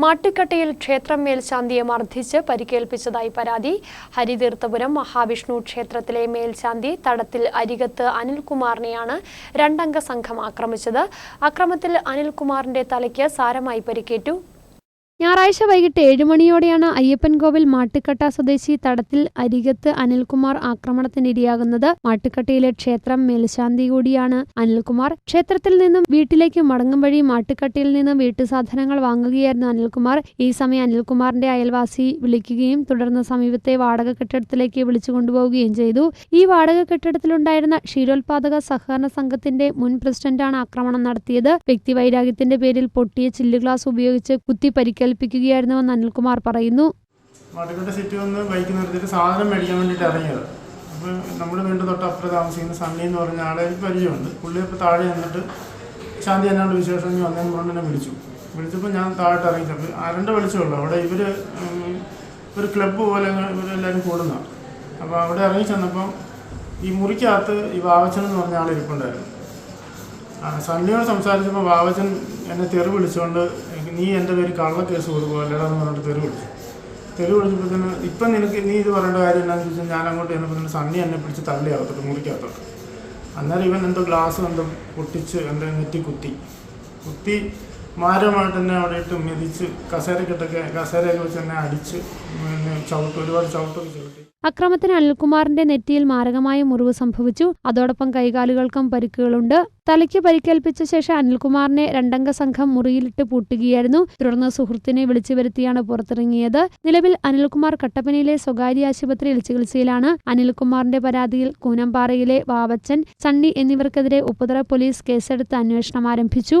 മാട്ടുക്കട്ടയിൽ ക്ഷേത്രം മേൽശാന്തിയെ മർദ്ദിച്ച് പരിക്കേൽപ്പിച്ചതായി പരാതി. ഹരിതീർത്ഥപുരം മഹാവിഷ്ണു ക്ഷേത്രത്തിലെ മേൽശാന്തി തടത്തിൽ അരികത്ത് അനിൽകുമാറിനെയാണ് രണ്ടംഗ സംഘം ആക്രമിച്ചത്. അക്രമത്തിൽ അനിൽകുമാറിന്റെ തലയ്ക്ക് സാരമായി പരിക്കേറ്റു. ഞായറാഴ്ച വൈകിട്ട് ഏഴ് മണിയോടെയാണ് അയ്യപ്പൻകോവിൽ മാട്ടുക്കട്ട സ്വദേശി തടത്തിൽ അരികത്ത് അനിൽകുമാർ ആക്രമണത്തിനിരയാകുന്നത് മാട്ടുക്കട്ടയിലെ ക്ഷേത്രം മേൽശാന്തി കൂടിയാണ് അനിൽകുമാർ. ക്ഷേത്രത്തിൽ നിന്നും വീട്ടിലേക്ക് മടങ്ങും വഴി മാട്ടുക്കട്ടയിൽ നിന്നും വീട്ടു സാധനങ്ങൾ വാങ്ങുകയായിരുന്നു അനിൽകുമാർ. ഈ സമയം അനിൽകുമാറിന്റെ അയൽവാസി വിളിക്കുകയും തുടർന്ന് സമീപത്തെ വാടക കെട്ടിടത്തിലേക്ക് വിളിച്ചു കൊണ്ടുപോവുകയും ചെയ്തു. ഈ വാടക കെട്ടിടത്തിലുണ്ടായിരുന്ന ക്ഷീരോത്പാദക സഹകരണ സംഘത്തിന്റെ മുൻ പ്രസിഡന്റാണ് ആക്രമണം നടത്തിയത്. വ്യക്തിവൈരാഗ്യത്തിന്റെ പേരിൽ പൊട്ടിയ ചില്ല് ഗ്ലാസ് ഉപയോഗിച്ച് കുത്തി പരിക്കേൽപ്പിക്കുകയായിരുന്നുവെന്ന് അനിൽകുമാർ പറയുന്നു. മാട്ടുക്കട്ട സിറ്റി വന്ന് ബൈക്ക് നിർത്തിയിട്ട് സാധനം മേടിക്കാൻ വേണ്ടിയിട്ട് ഇറങ്ങിയത്. അപ്പോൾ നമ്മുടെ വീണ്ടും തൊട്ട് അപ്പുറം താമസിക്കുന്ന സണ്ണി എന്ന് പറഞ്ഞ ആളെ പരിചയമുണ്ട്. പുള്ളി ഇപ്പോൾ താഴെ നിന്നിട്ട് ശാന്തി എന്നാണ്ട് വിശേഷം ഇനി വന്നതിന് പറഞ്ഞ് എന്നെ വിളിച്ചു. വിളിച്ചപ്പോൾ ഞാൻ താഴെ ഇറങ്ങിച്ചപ്പോൾ ആരണ്ട വിളിച്ചുള്ളൂ അവിടെ ഇവർ ഒരു ക്ലബ്ബ് പോലെ ഇവരെല്ലാവരും കൂടുന്നതാണ്. അപ്പോൾ അവിടെ ഇറങ്ങി ചെന്നപ്പം ഈ മുറിക്കകത്ത് ഈ വാവച്ചൻ എന്ന് പറഞ്ഞ ആൾ ഇരിപ്പുണ്ടായിരുന്നു. സണ്ണിയോട് സംസാരിച്ചപ്പോൾ ബാബച്ചൻ എന്നെ തെറി വിളിച്ചുകൊണ്ട് നീ എന്റെ പേര് കള്ളക്കേസ് കൊടുക്കുക അല്ലടാ എന്ന് പറഞ്ഞിട്ട് തെറി വിളിച്ചു. തെറി വിളിച്ചപ്പോഴത്തേന് ഇപ്പം നിനക്ക് നീ ഇത് പറയേണ്ട കാര്യം എന്താണെന്ന് ചോദിച്ചാൽ ഞാൻ അങ്ങോട്ട് ചെന്നപ്പോൾ സണ്ണി എന്നെ പിടിച്ച് തള്ളിയാകത്തോട്ട് മുറിക്കാത്തോട്ട് അന്നേരം ഇവൻ എന്തോ ഗ്ലാസ് എന്തോ പൊട്ടിച്ച് എന്റെ നെറ്റി കുത്തി കുത്തി മാരമായിട്ട് തന്നെ അവിടെ ഇട്ട് മെതിച്ച് കസേരക്കിട്ടൊക്കെ കസേരയൊക്കെ വെച്ച് തന്നെ അടിച്ച് പിന്നെ ചവിട്ട് ഒരുപാട് ചവിട്ടൊക്കെ ചവിട്ടി. അക്രമത്തിന് അനിൽകുമാറിന്റെ നെറ്റിയിൽ മാരകമായ മുറിവ് സംഭവിച്ചു. അതോടൊപ്പം കൈകാലുകൾക്കും പരിക്കുകളുണ്ട്. തലയ്ക്ക് പരിക്കേൽപ്പിച്ച ശേഷം അനിൽകുമാറിനെ രണ്ടംഗ സംഘം മുറിയിലിട്ട് പൂട്ടുകയായിരുന്നു. തുടർന്ന് സുഹൃത്തിനെ വിളിച്ചു വരുത്തിയാണ് പുറത്തിറങ്ങിയത്. നിലവിൽ അനിൽകുമാർ കട്ടപ്പനയിലെ സ്വകാര്യ ആശുപത്രിയിൽ ചികിത്സയിലാണ്. അനിൽകുമാറിന്റെ പരാതിയിൽ കൂനമ്പാറയിലെ വാവച്ചൻ സണ്ണി എന്നിവർക്കെതിരെ ഉപ്പുതറ പോലീസ് കേസെടുത്ത് അന്വേഷണം ആരംഭിച്ചു.